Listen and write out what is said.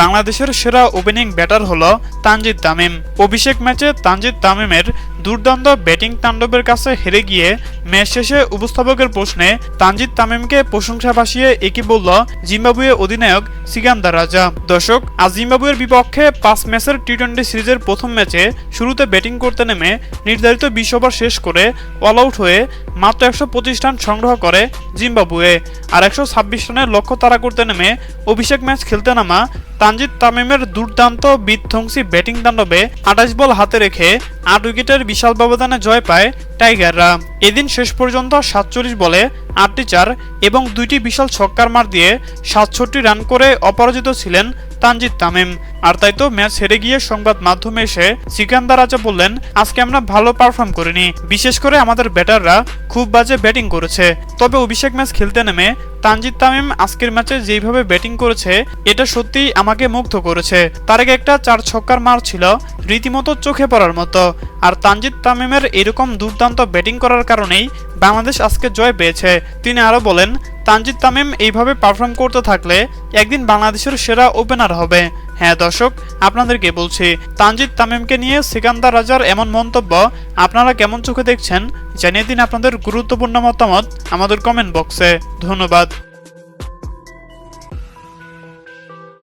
বাংলাদেশের সেরা opening batter হল তানজিদ তামিম। অভিষেক ম্যাচে তানজিদ তামিমের দুর্দান্ত ব্যাটিং তাণ্ডবের কাছে হেরে গিয়ে ম্যাচ শেষে উপস্থাপকের প্রশ্নে তানজিদ তামিমকে প্রশংসা ভাসিয়ে একই বলল জিম্বাবুয়ে অধিনায়ক সিগান্দার রাজা। দর্শক, আজ জিম্বাবুয়ের বিপক্ষে পাঁচ ম্যাচের টি টোয়েন্টি সিরিজের প্রথম ম্যাচে শুরুতে ব্যাটিং করতে নেমে নির্ধারিত বিশ ওভার শেষ করে অল আউট হয়ে মাত্র একশো পঁচিশ রান সংগ্রহ করে জিম্বাবুয়ে। আর একশো ছাব্বিশ রানের লক্ষ্য তারা করতে নেমে অভিষেক ম্যাচ খেলতে নামা তানজিদ তামিমের দুর্দান্ত বিধ্বংসী ব্যাটিং তাণ্ডবে আঠাশ বল হাতে রেখে আট উইকেটের বিশাল ব্যবধানে জয় পায় টাইগাররা। এদিন শেষ পর্যন্ত সাতচল্লিশ বলে আটটি চার এবং দুইটি বিশাল ছক্কার মার দিয়ে সাতষট্টি রান করে অপরাজিত ছিলেন তানজিদ তামিম। আর তাই তো ম্যাচ হেরে গিয়ে সংবাদ মাধ্যমে এসে সিকান্দার রাজা বললেন, আজকে আমরা ভালো পারফর্ম করিনি। বিশেষ করে আমাদের ব্যাটাররা খুব বাজে ব্যাটিং করেছে। তবে অভিষেক ম্যাচ খেলতে নেমে তানজিদ তামিম আজকের ম্যাচে যেইভাবে ব্যাটিং করেছে, এটা সত্যিই আমাকে মুগ্ধ করেছে। তার আগে একটা চার ছক্কার মার ছিল, রীতিমতো চোখে পড়ার মতো। আর তানজিদ তামিমের এরকম দুর্দান্ত ব্যাটিং করার কারণেই বাংলাদেশ আজকে জয় পেয়েছে। তিনি আরও বলেন তানজিদ তামিম এইভাবে পারফর্ম করতে থাকলে একদিন বাংলাদেশের সেরা ওপেনার হবে। হ্যাঁ দর্শক, আপনাদেরকে বলছি, তানজিদ তামিমকে নিয়ে সিকান্দার রাজার এমন মন্তব্য আপনারা কেমন চোখে দেখছেন জানিয়ে দিন আপনাদের গুরুত্বপূর্ণ মতামত আমাদের কমেন্ট বক্সে ধন্যবাদ।